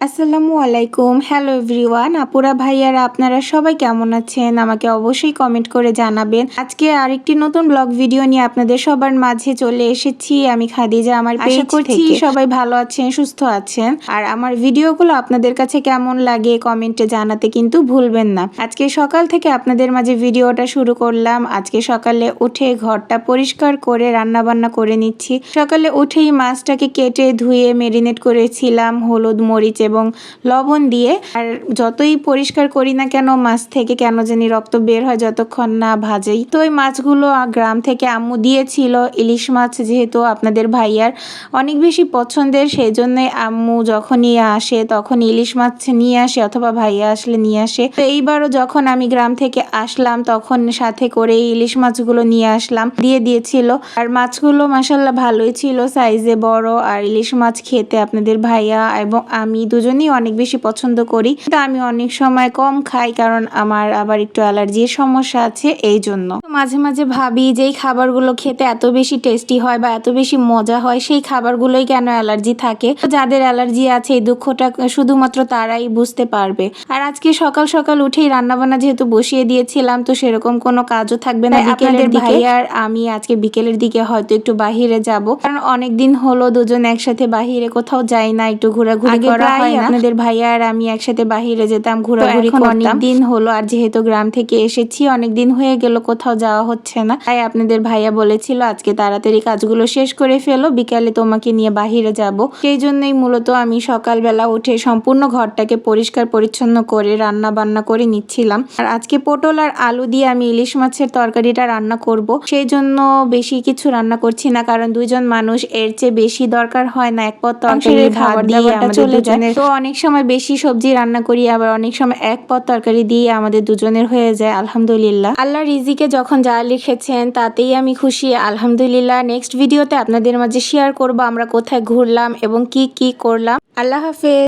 আসসালামু আলাইকুম। Hello everyone আপুরা ভাইয়ারা আপনারা সবাই কেমন আছেন? আমাকে অবশ্যই কমেন্ট করে জানাবেন। আজকে আরেকটি নতুন ব্লগ ভিডিও নিয়ে আপনাদের সবার মাঝে চলে এসেছি। আমি খাদিজা আমার আশা করছি সবাই ভালো আছেন সুস্থ আছেন। আর আমার ভিডিওগুলো আপনাদের কাছে কেমন লাগে কমেন্টে জানাতে কিন্তু ভুলবেন না। আজকে সকাল থেকে আপনাদের মাঝে ভিডিওটা শুরু করলাম। আজকে সকালে উঠে ঘরটা পরিষ্কার করে রান্না বান্না করে নিচ্ছি। সকালে উঠেই মাছটাকে কেটে ধুয়ে মেরিনেট করেছিলাম। হলুদ মরিচ এবং লবণ দিয়ে আর যতই পরিষ্কার করি না কেন, মাছ থেকে কেন জানি রক্ত বের হয় যতক্ষণ না ভাজাই। তো ওই মাছগুলো গ্রাম থেকে আম্মু দিয়েছিল। ইলিশ মাছ যেহেতু আপনাদের ভাইয়ার অনেক বেশি পছন্দের সেই জন্যই আম্মু যখনই আসে তখন ইলিশ মাছ নিয়ে আসে অথবা ভাইয়া আসলে নিয়ে আসে। তো এইবারও যখন আমি গ্রাম থেকে আসলাম তখন সাথে করে ইলিশ মাছগুলো নিয়ে আসলাম, দিয়ে দিয়েছিল। আর মাছগুলো মাসাল্লাহ ভালোই ছিল, সাইজে বড়। আর ইলিশ মাছ খেতে আপনাদের ভাইয়া এবং আমি দুজনেই অনেক বেশি পছন্দ করি। কিন্তু আমি অনেক সময় কম খাই কারণ আমার আবার একটু অ্যালার্জির সমস্যা আছে এই জন্য মাঝে মাঝে ভাবি যে এই খাবারগুলো খেতে এত বেশি টেস্টি হয় বা এত বেশি মজা হয় সেই খাবারগুলোই কেন অ্যালার্জি থাকে? যাদের অ্যালার্জি আছে এই দুঃখটা শুধুমাত্র তারাই বুঝতে পারবে। আর আজকে সকাল সকাল উঠেই রান্নাবান্না যেহেতু বসিয়ে দিয়েছিলাম তো সেরকম কোনো কাজও থাকবে না আপনাদের বিকেলের দিকে- ভাই আর আমি আজকে বিকেলের দিকে হয়তো একটু বাহিরে যাব। কারণ অনেকদিন হলো দুজন একসাথে বাহিরে কোথাও যাই না একটু ঘোরাঘুরি করা হয় না। আপনাদের ভাইয়া আর আমি একসাথে বাহিরে যেতাম ঘোরাঘুরি এখন করতাম। অনেক দিন হলো আর যেহেতু গ্রাম থেকে এসেছি অনেক দিন হয়ে গেল কোথাও যাওয়া হচ্ছে না। তাই আপনাদের ভাইয়া বলেছিল আজকে তাড়াতাড়ি কাজগুলো শেষ করে ফেলো বিকালে তোমাকে নিয়ে বাহিরে যাব। সেই জন্যই মূলত আমি সকালবেলা উঠে সম্পূর্ণ ঘরটাকে পরিষ্কার পরিচ্ছন্ন করে রান্না বান্না করে নিচ্ছিলাম। আর আজকে পটল আর আলু দিয়ে আমি ইলিশ মাছের তরকারিটা রান্না করব। সেই জন্য বেশি কিছু রান্না করছি না কারণ দুইজন মানুষ এর চেয়ে বেশি দরকার হয় না। এক পদ তরকারি ভাত খাবার দিয়ে আমাদের দুজনের তো অনেক সময় বেশি সবজি রান্না করি, আবার অনেক সময় এক পদ তরকারি দিয়ে আমাদের দুজনের হয়ে যায়, আলহামদুলিল্লাহ। আল্লাহ রিজিকে যখন যা লিখেছেন, তাতেই আমি খুশি। আলহামদুলিল্লাহ নেক্সট ভিডিওতে আপনাদের মাঝে শেয়ার করব আমরা কোথায় ঘুরলাম এবং কি কি করলাম। আল্লাহ হাফেজ।